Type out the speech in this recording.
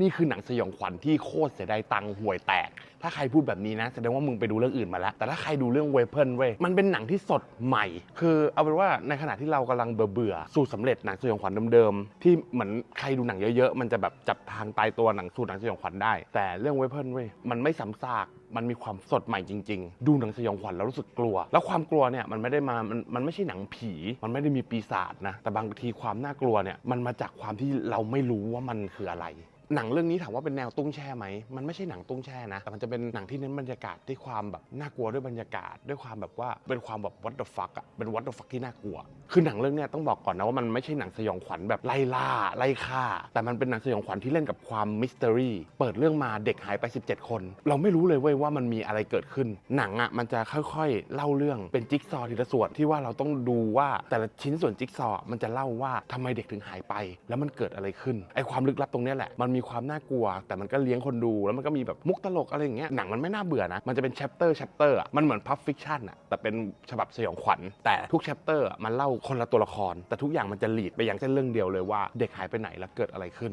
นี่คือหนังสยองขวัญที่โคตรเสียดายตังห่วยแตก ถ้าใครพูดแบบนี้นะแสดงว่ามึงไปดูเรื่องอื่นมาแล้ว แต่ถ้าใครดูเรื่องเวเพิลเว้ยมันเป็นหนังที่สดใหม่ คือเอาเป็นว่าในขณะที่เรากำลังเบื่อๆสูตรสำเร็จหนังสยองขวัญเดิมๆที่เหมือนใครดูหนังเยอะๆ มันจะแบบจับทางตายตัวหนังสูตรหนังสยองขวัญได้ แต่เรื่องเวเพิลเว้ยมันไม่ซ้ำซากมันมีความสดใหม่จริง ๆ ดูหนังสยองขวัญแล้วรู้สึกกลัว แล้วความกลัวเนี่ยมันไม่ได้มา มันมันไม่ใช่หนังผี มันไม่ได้มีปีศาจนะ แต่บางทีความน่ากลัวเนี่ยมันมาจากความที่เราไม่รู้ว่ามันคืออะไร หนังเรื่องนี้ถามว่าเป็นแนวตุ้งแช่ไหมมันไม่ใช่หนังตุ้งแช่นะแต่มันจะเป็นหนังที่เน้นบรรยากาศที่ความแบบน่ากลัวด้วยบรรยากาศด้วยความแบบว่าเป็นความแบบ what the fuck อะเป็น what the fuck ที่น่ากลัว คือหนังเรื่องเนี้ยต้องบอกก่อนนะว่ามันไม่ใช่หนังสยองขวัญแบบไล่ล่าไล่ฆ่า แต่มันเป็นหนังสยองขวัญที่เล่นกับความมิส t ต r รีเปิดเรื่องมาเด็กหายไป 17 คน เราไม่รู้เลยเว้ยว่ามันมีอะไรเกิดขึ้น หนังอะมันจะค่อยๆ เล่าเรื่องเป็นจิ๊กซอว์ทีละส่วนที่ว่าเราต้องดูว่าแต่ละชิ้นส่วนจิ๊กซอว์มันจะเล่าว่าทำไมเด็กถึงหายไป แล้วมันเกิดอะไรขึ้นไอความลึกลับตรงนี้แหละมันมีความน่ากลัว แต่มันก็เลี้ยงคนดูแล้วมันก็มีแบบมุกตลกอะไรอย่างเงี้ยหนังมันไม่น่าเบื่อนะ มันจะเป็น chapter chapter อะมันเหมือนพับฟิคชั่นอะแต่เป็นฉบับสยองขวัญแต่ทุกแชปเตอร์มันเล่าคนละตัวละคร แต่ทุกอย่างมันจะลีดไปยังเส้นเรื่องเดียวเลยว่าเด็กหายไปไหนแล้วเกิดอะไรขึ้น